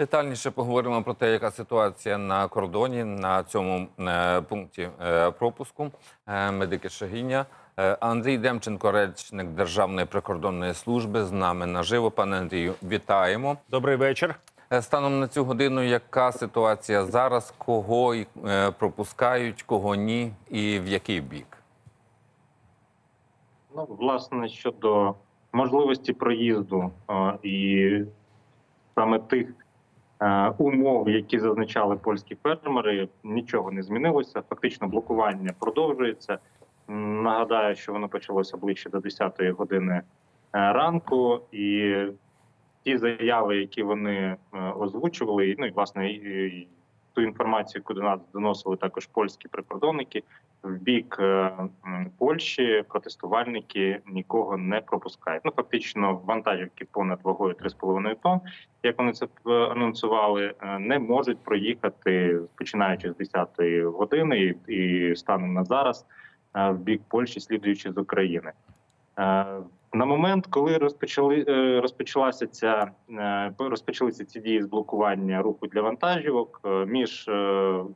Детальніше поговоримо про те, яка ситуація на кордоні на цьому е, пункті е, пропуску. Е, медики Шагіня. Е, Андрій Демченко, речник Державної прикордонної служби, з нами наживо. Пане Андрію, вітаємо. Добрий вечір. Е, Станом на цю годину, яка ситуація зараз? Кого е, пропускають, кого ні, і в який бік? Ну, власне, щодо можливості проїзду е, і саме тих умов, які зазначали польські фермери, нічого не змінилося. Фактично, блокування продовжується. Нагадаю, що воно почалося ближче до 10-ї години е, ранку, і ті заяви, які вони е, озвучували, ну і власне ту інформацію, яку до нас доносили також польські прикордонники, в бік е, Польщі протестувальники нікого не пропускають. Ну фактично, вантажівки понад вагою 3,5 тонн, як вони це е, анонсували, е, не можуть проїхати починаючи з 10-ї години і, станом на зараз в бік Польщі, слідуючи з України. На момент, коли розпочали е, розпочалася ця е, розпочалися ці дії з блокування руху для вантажівок е, між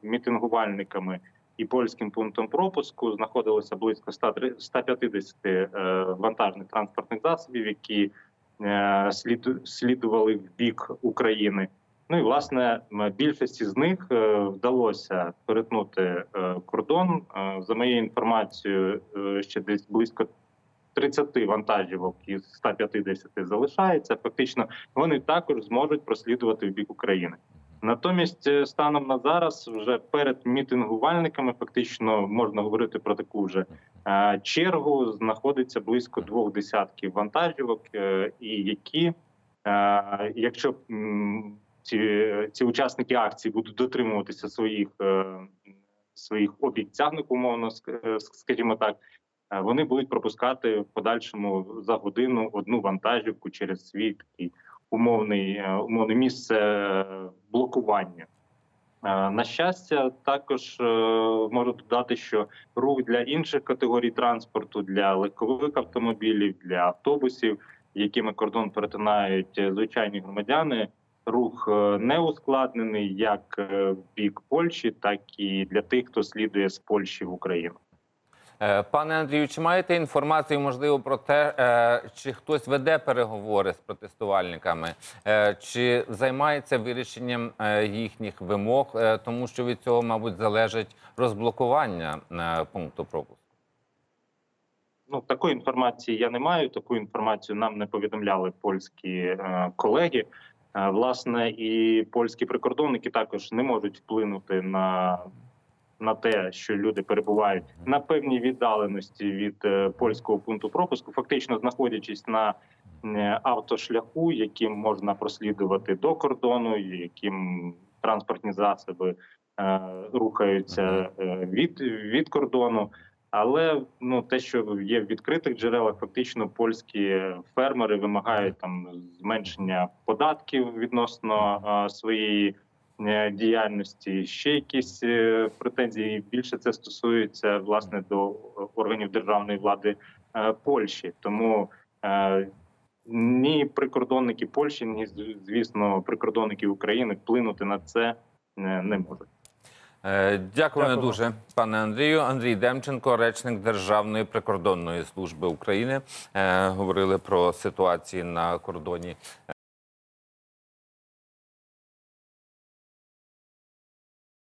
мітингувальниками і польським пунктом пропуску знаходилося близько 100 150 е, вантажних транспортних засобів, які слідували в бік України. Ну і власне більшості з них вдалося перетнути кордон. За моєю інформацією, ще десь близько 30 вантажівок із 150 залишається. Фактично, вони також зможуть прослідувати в бік України. Натомість, е, станом на зараз, вже перед мітингувальниками, фактично можна говорити про таку вже е, чергу. Знаходиться близько двох десятків вантажівок, е, і які, якщо ці, ці учасники акції будуть дотримуватися своїх своїх обіцянок, умовно ск- скажімо так. Е, Вони будуть пропускати в подальшому за годину одну вантажівку через свій такий умовний е, умовне місце е, блокування. На щастя, також можу додати, що рух для інших категорій транспорту, для легкових автомобілів, для автобусів, якими кордон перетинають звичайні громадяни, рух не ускладнений як в бік Польщі, так і для тих, хто слідує з Польщі в Україну. Е, Пане Андрію, чи маєте інформацію, можливо, про те, е, чи хтось веде переговори з протестувальниками, Е, чи займається вирішенням їхніх вимог, тому що від цього, мабуть, залежить розблокування пункту пропуску? Ну такої інформації я не маю. Таку інформацію нам не повідомляли польські колеги. Власне, і польські прикордонники також не можуть вплинути на, на те, що люди перебувають на певній віддаленості від е, польського пункту пропуску, фактично знаходячись на е, автошляху, яким можна прослідувати до кордону, яким транспортні засоби е, рухаються е, від, від кордону. Але ну те, що є в відкритих джерелах, фактично польські фермери вимагають там зменшення податків відносно а, своєї е, діяльності. Ще якісь е, претензії. Більше це стосується власне до органів державної влади е, Польщі. Тому е, ні прикордонники Польщі, ні звісно, прикордонники України вплинути на це е, не можуть. Е, Дякую Дякую. дуже, пане Андрію. Андрій Демченко, речник Державної прикордонної служби України. Е, Говорили про ситуацію на кордоні